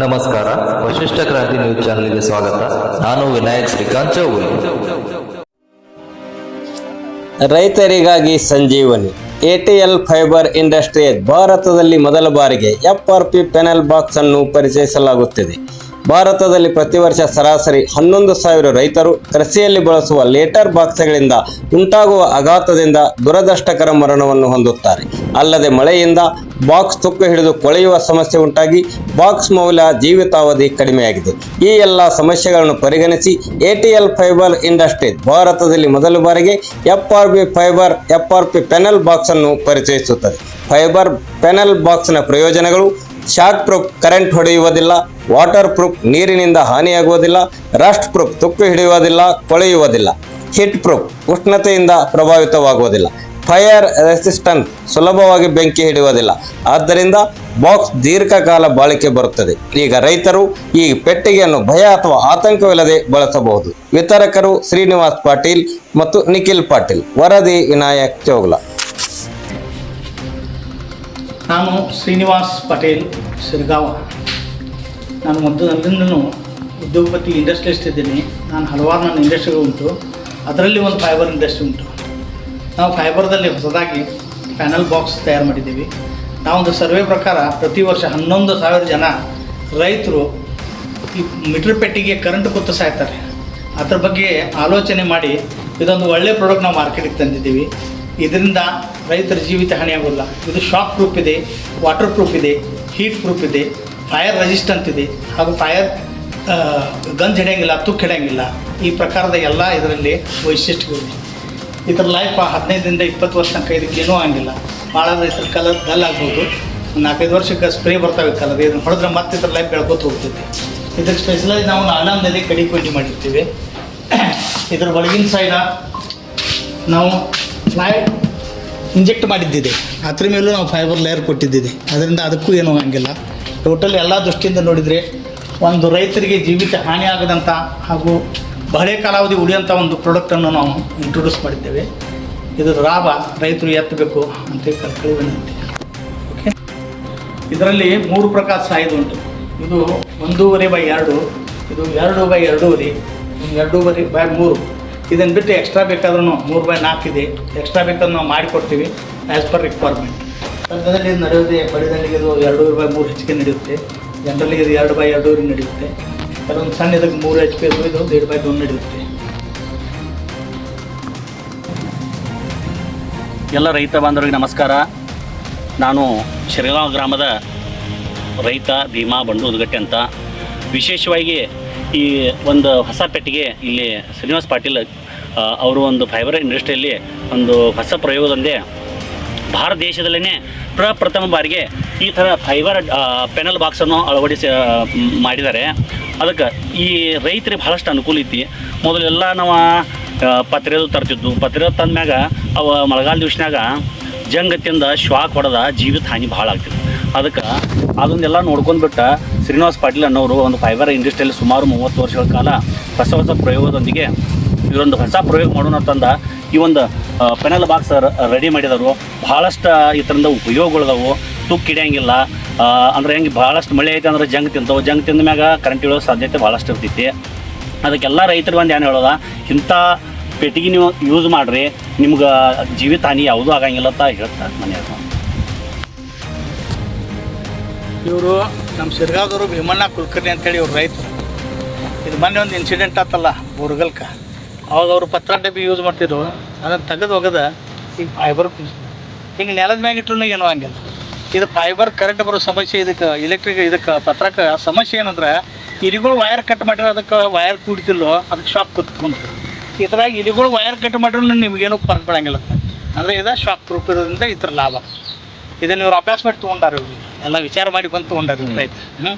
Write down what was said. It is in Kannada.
ನಮಸ್ಕಾರ. ವಶಿಷ್ಠ ಕ್ರಾಂತಿ ನ್ಯೂಸ್ ಚಾನೆಲ್ಗೆ ಸ್ವಾಗತ. ನಾನು ವಿನಾಯಕ್ ಶ್ರೀಕಾಂತ್ ಚೌಗುಲಿ ರೈತರಿಗಾಗಿ ಸಂಜೀವನಿ. ಎಟಿಎಲ್ ಫೈಬರ್ ಇಂಡಸ್ಟ್ರೀಸ್ ಭಾರತದಲ್ಲಿ ಮೊದಲ ಬಾರಿಗೆ F R P panel box ಅನ್ನು ಪರಿಚಯಿಸಲಾಗುತ್ತಿದೆ. ಭಾರತದಲ್ಲಿ ಪ್ರತಿ ವರ್ಷ ಸರಾಸರಿ ಹನ್ನೊಂದು ಸಾವಿರ ರೈತರು ಕೃಷಿಯಲ್ಲಿ ಬಳಸುವ ಲೇಟರ್ ಬಾಕ್ಸ್ಗಳಿಂದ ಉಂಟಾಗುವ ಆಘಾತದಿಂದ ದುರದೃಷ್ಟಕರ ಮರಣವನ್ನು ಹೊಂದುತ್ತಾರೆ. ಅಲ್ಲದೆ ಮಳೆಯಿಂದ ಬಾಕ್ಸ್ ತುಕ್ಕು ಹಿಡಿದು ಕೊಳೆಯುವ ಸಮಸ್ಯೆ ಉಂಟಾಗಿ ಬಾಕ್ಸ್ ಮೌಲ್ಯ ಜೀವಿತಾವಧಿ ಕಡಿಮೆಯಾಗಿದೆ. ಈ ಎಲ್ಲ ಸಮಸ್ಯೆಗಳನ್ನು ಪರಿಗಣಿಸಿ ಎಟಿಎಲ್ ಫೈಬರ್ ಇಂಡಸ್ಟ್ರೀಸ್ ಭಾರತದಲ್ಲಿ ಮೊದಲ ಬಾರಿಗೆ F R B fibre, F R P panel box ಅನ್ನು ಪರಿಚಯಿಸುತ್ತದೆ. ಫೈಬರ್, ಪೆನಲ್ ಬಾಕ್ಸ್ನ ಪ್ರಯೋಜನಗಳು ಶಾಕ್ ಪ್ರೂಫ್ ಕರೆಂಟ್ ಹೊಡೆಯುವುದಿಲ್ಲ ವಾಟರ್ ಪ್ರೂಫ್ ನೀರಿನಿಂದ ಹಾನಿಯಾಗುವುದಿಲ್ಲ ರಸ್ಟ್ ಪ್ರೂಫ್ ತುಕ್ಕು ಹಿಡಿಯುವುದಿಲ್ಲ, ಕೊಳೆಯುವುದಿಲ್ಲ ಹಿಟ್ ಪ್ರೂಫ್ ಉಷ್ಣತೆಯಿಂದ ಪ್ರಭಾವಿತವಾಗುವುದಿಲ್ಲ, ಫೈರ್ ರೆಸಿಸ್ಟೆಂಟ್ ಸುಲಭವಾಗಿ ಬೆಂಕಿ ಹಿಡಿಯುವುದಿಲ್ಲ. ಆದ್ದರಿಂದ ಬಾಕ್ಸ್ ದೀರ್ಘಕಾಲ ಬಾಳಿಕೆ ಬರುತ್ತದೆ. ಈಗ ರೈತರು ಈ ಪೆಟ್ಟಿಗೆಯನ್ನು ಭಯ ಅಥವಾ ಆತಂಕವಿಲ್ಲದೆ ಬಳಸಬಹುದು. ವಿತರಕರು ಶ್ರೀನಿವಾಸ್ ಪಾಟೀಲ್ ಮತ್ತು ನಿಖಿಲ್ ಪಾಟೀಲ್, ವರದಿ ವಿನಾಯಕ್ ಚೌಗ್ಲ. ನಾನು ಶ್ರೀನಿವಾಸ್ ಪಟೇಲ್ ಸಿರ್ಗಾವ. ನಾನು ಮೊದಲು ಮೊದಲಿಂದಲೂ ಉದ್ಯೋಗಪತಿ ಇಂಡಸ್ಟ್ರಿಯಲಿಸ್ಟ್ ಇದ್ದೀನಿ. ನಾನು ಹಲವಾರು ನನ್ನ ಇಂಡಸ್ಟ್ರಿಗಳು ಉಂಟು. ಅದರಲ್ಲಿ ಒಂದು ಫೈಬರ್ ಇಂಡಸ್ಟ್ರಿ ಉಂಟು. ನಾವು ಫೈಬರ್ದಲ್ಲಿ ಹೊಸದಾಗಿ ಪ್ಯಾನಲ್ ಬಾಕ್ಸ್ ತಯಾರು ಮಾಡಿದ್ದೀವಿ. ನಾವೊಂದು ಸರ್ವೆ ಪ್ರಕಾರ ಪ್ರತಿ ವರ್ಷ ಹನ್ನೊಂದು ಸಾವಿರ ಜನ ರೈತರು ಈ ಮೀಟ್ರ್ ಪೆಟ್ಟಿಗೆ ಕರೆಂಟ್ ಕೂತು ಸಾಯ್ತಾರೆ. ಅದ್ರ ಬಗ್ಗೆ ಆಲೋಚನೆ ಮಾಡಿ ಇದೊಂದು ಒಳ್ಳೆಯ ಪ್ರಾಡಕ್ಟ್ ನಾವು ಮಾರ್ಕೆಟಿಗೆ ತಂದಿದ್ದೀವಿ. ಇದರಿಂದ ರೈತರ ಜೀವಿತ ಹಾನಿಯಾಗೋಲ್ಲ ಇದು ಶಾಕ್ ಪ್ರೂಫ್ ಇದೆ ವಾಟರ್ ಪ್ರೂಫ್ ಇದೆ ಹೀಟ್ ಪ್ರೂಫ್ ಇದೆ ಫೈರ್ ರೆಸಿಸ್ಟೆಂಟ್ ಇದೆ, ಹಾಗೂ ಫೈರ್ ಗಂಜ್ ಹಿಡಿಯಂಗಿಲ್ಲ ತುಕ್ಕು ಹಿಡಿಯಂಗಿಲ್ಲ. ಈ ಪ್ರಕಾರದ ಎಲ್ಲ ಇದರಲ್ಲಿ ವೈಶಿಷ್ಟ್ಯಗಳಿವೆ. ಇದರ ಲೈಫ್ ಹದಿನೈದರಿಂದ ಇಪ್ಪತ್ತು ವರ್ಷ ತನಕ ಇದಕ್ಕೆ ಏನೂ ಆಗಿಲ್ಲ ಭಾಳ ಇದ್ರ ಕಲರ್ ಡಲ್ ಆಗ್ಬೋದು. ನಾಲ್ಕೈದು ವರ್ಷಕ್ಕೆ ಸ್ಪ್ರೇ ಬರ್ತಾವೆ ಕಲರ್ ಇದನ್ನು ಹೊಡೆದ್ರೆ ಮತ್ತೆ ಇದ್ರ ಲೈಫ್ ಬೆಳ್ಕೊತ ಹೋಗ್ತೈತಿ ಇದಕ್ಕೆ ಸ್ಪೆಷಲಾಗಿ ನಾವು ಆಲಂದಲ್ಲಿ ಕಡಿ ಕೊಂಡಿ ಮಾಡಿರ್ತೀವಿ. ಇದ್ರ ಒಳಗಿನ ಸೈಡ ನಾವು ಫ್ಲೈ ಇಂಜೆಕ್ಟ್ ಮಾಡಿದ್ದಿದೆ. ಅದ್ರ ಮೇಲೂ ನಾವು ಫೈಬರ್ ಲೇಯರ್ ಕೊಟ್ಟಿದ್ದಿದೆ. ಅದರಿಂದ ಅದಕ್ಕೂ ಏನೂ ಆಗಂಗಿಲ್ಲ. ಟೋಟಲ್ ಎಲ್ಲ ದೃಷ್ಟಿಯಿಂದ ನೋಡಿದರೆ ಒಂದು ರೈತರಿಗೆ ಜೀವಿತ ಹಾನಿಯಾಗದಂಥ ಹಾಗೂ ಬಹಳ ಕಾಲಾವಧಿ ಉಳಿಯೋಂಥ ಒಂದು ಪ್ರಾಡಕ್ಟನ್ನು ನಾವು ಇಂಟ್ರೊಡ್ಯೂಸ್ ಮಾಡಿದ್ದೇವೆ. ಇದರ ಲಾಭ, ರೈತರು ಎತ್ತಬೇಕು ಅಂತ ಕರ್ಕಳಿ ವಿನಂತಿ ಓಕೆ ಇದರಲ್ಲಿ ಮೂರು ಪ್ರಕಾರ ಸಾಯ್ದು ಉಂಟು. ಇದು ಒಂದೂವರೆ ಬೈ ಎರಡು, ಇದು ಎರಡು ಬೈ ಎರಡೂವರೆ ಇದು ಎರಡೂವರೆ ಬೈ ಮೂರು. ಇದನ್ನು ಬಿಟ್ಟು ಎಕ್ಸ್ಟ್ರಾ ಬೇಕಾದ್ರೂ ಮೂರು ಬೈ ನಾಲ್ಕು ಇದೆ. ಎಕ್ಸ್ಟ್ರಾ ಬೇಕಾದ್ರೂ ನಾವು ಮಾಡಿಕೊಡ್ತೀವಿ ಆ್ಯಸ್ ಪರ್ ರಿಕ್ವೈರ್ಮೆಂಟ್ ಸಂಘದಲ್ಲಿ ಇದು ನಡೆಯುತ್ತೆ ಬಡಿದಂಡಿಗೆ ಇದು ಎರಡೂವರೆ ಬೈ ಮೂರು ಹೆಚ್ಚಿಗೆ ನಡೆಯುತ್ತೆ. ಜನರಲ್ಲಿ ಇದು ಎರಡು ಬೈ ಎರಡೂವರೆ ನಡೆಯುತ್ತೆ. ಕೆಲವೊಂದು ಸಣ್ಣ ಇದಕ್ಕೆ ಮೂರು ಎಚ್ ಪಿ ಇದು ಎರಡು ಬೈ ಒಂದು ನಡೆಯುತ್ತೆ. ಎಲ್ಲ ರೈತ ಬಾಂಧವರಿಗೆ ನಮಸ್ಕಾರ. ನಾನು ಶ್ರೀರಾಮ ಗ್ರಾಮದ ರೈತ ಭೀಮಾ ಬಂಡು ಉದ್ಗಟ್ಟೆ ಅಂತ. ವಿಶೇಷವಾಗಿ ಈ ಒಂದು ಹೊಸ ಪೆಟ್ಟಿಗೆ ಇಲ್ಲಿ ಶ್ರೀನಿವಾಸ್ ಪಾಟೀಲ್ ಅವರು ಒಂದು ಫೈಬರ್ ಇಂಡಸ್ಟ್ರಿಯಲ್ಲಿ ಒಂದು ಹೊಸ ಪ್ರಯೋಗದೊಂದೇ ಭಾರತ ದೇಶದಲ್ಲೇ ಪ್ರಪ್ರಥಮ ಬಾರಿಗೆ ಈ ಥರ ಫೈಬರ್ ಪೆನಲ್ ಬಾಕ್ಸನ್ನು ಅಳವಡಿಸಿ ಮಾಡಿದ್ದಾರೆ. ಅದಕ್ಕೆ ಈ ರೈತರಿಗೆ ಭಾಳಷ್ಟು ಅನುಕೂಲ ಐತಿ. ಮೊದಲೆಲ್ಲ ನಾವು ಪತ್ರೆದು ತರ್ತಿದ್ದು ಪತ್ರೆ ತಂದ್ಮ್ಯಾಗ ಅವ ಮಳೆಗಾಲ ದಿವ್ಸನಾಗ ಜಂಗತ್ತಿಂದ ಶ್ವಾಕ್ ಹೊಡೆದ ಜೀವಿತ ಹಾನಿ ಭಾಳ ಆಗ್ತಿತ್ತು ಅದಕ್ಕೆ ಅದನ್ನೆಲ್ಲ ನೋಡ್ಕೊಂಡ್ಬಿಟ್ಟು ಶ್ರೀನಿವಾಸ್ ಪಾಟೀಲ್ ಅನ್ನೋರು ಒಂದು ಫೈಬರ್ ಇಂಡಸ್ಟ್ರಿಯಲ್ಲಿ ಸುಮಾರು ಮೂವತ್ತು ವರ್ಷಗಳ ಕಾಲ ಹೊಸ ಹೊಸ ಪ್ರಯೋಗದೊಂದಿಗೆ ಇವರೊಂದು ಹೊಸ ಪ್ರಯೋಗ ಮಾಡೋಣ ಅಂತಂದ ಈ ಒಂದು ಪೆನಲ್ ಬಾಕ್ಸ್ ರೆಡಿ ಮಾಡಿದವರು. ಭಾಳಷ್ಟು ಇದರಿಂದ ಉಪಯೋಗಗಳದವು. ತುಕ್ಕು ಹಿಡಿಯಂಗಿಲ್ಲ. ಅಂದ್ರೆ ಹೆಂಗೆ ಭಾಳಷ್ಟು ಮಳೆ ಐತೆ ಅಂದ್ರೆ ಜಂಗ್ ತಿಂತವು. ಜಂಗ್ ತಿಂದ ಮ್ಯಾಗ ಕರೆಂಟ್ ಇಳೋ ಸಾಧ್ಯತೆ ಭಾಳಷ್ಟು ಇರ್ತೈತಿ. ಅದಕ್ಕೆಲ್ಲ ರೈತರು ಒಂದು ಏನು ಹೇಳೋದ? ಇಂಥ ಪೆಟ್ಟಿಗೆ ನೀವು ಯೂಸ್ ಮಾಡಿರಿ. ನಿಮ್ಗೆ ಜೀವಿತ ಹಾನಿ ಯಾವುದೂ ಆಗಂಗಿಲ್ಲ ಅಂತ ಹೇಳ್ತಾರೆ ಮನೆಯವರು. ಇವರು ನಮ್ಮ ಸಿರ್ಗಾದವರು ಭೀಮಣ್ಣ ಕುಲಕರ್ಣಿ ಅಂತೇಳಿ ಇವ್ರು ರೈತರು. ಇದು ಮೊನ್ನೆ ಒಂದು ಇನ್ಸಿಡೆಂಟ್ ಆತಲ್ಲ ಬೋರ್ಗಲ್ಕ ಅವಾಗ ಅವರು ಪತ್ರ ಡಬ್ಬಿ ಯೂಸ್ ಮಾಡ್ತಿದ್ರು. ಅದನ್ನು ತೆಗೆದು ಹೋಗದ ಈಗ ಫೈಬರ್ ಹಿಂಗೆ ನೆಲದ ಮ್ಯಾಗ ಇಟ್ರು ಏನು ಹಂಗಿಲ್ಲ ಇದು ಫೈಬರ್ ಕರೆಂಟ್ ಬರೋ ಸಮಸ್ಯೆ ಇದಕ್ಕೆ ಇಲೆಕ್ಟ್ರಿಕ್ ಇದಕ್ಕೆ, ಪತ್ರಕ್ಕೆ ಸಮಸ್ಯೆ ಏನಂದ್ರೆ ಇಲಿಗಳು ವೈರ್ ಕಟ್ ಮಾಡಿರೋ ಅದಕ್ಕೆ ವೈರ್ ಕೂಡ್ತಿಲ್ಲೋ, ಅದಕ್ಕೆ ಶಾಕ್ ಕೂತ್ಕೊಂಡು ಈ ಥರ ಇಲಿಗಳು ವೈರ್ ಕಟ್ ಮಾಡಿರೋ ನಿಮಗೇನು ಫರ್ಕ್ ಬಿಡಂಗಿಲ್ಲ ಅಂದರೆ ಇದು ಶಾಕ್ ಪ್ರೂಫ್ ಇರೋದ್ರಿಂದ ಈ ಥರ ಲಾಭ. ಇದನ್ನ ಇವ್ರು ಅಭ್ಯಾಸ ಮಾಡಿ ತೊಗೊಂಡಾರ ಎಲ್ಲ ವಿಚಾರ ಮಾಡಿ ಬಂದು ತೊಗೊಂಡಾರ ಇವ್ರು. ರೈತ ಹ್ಞೂ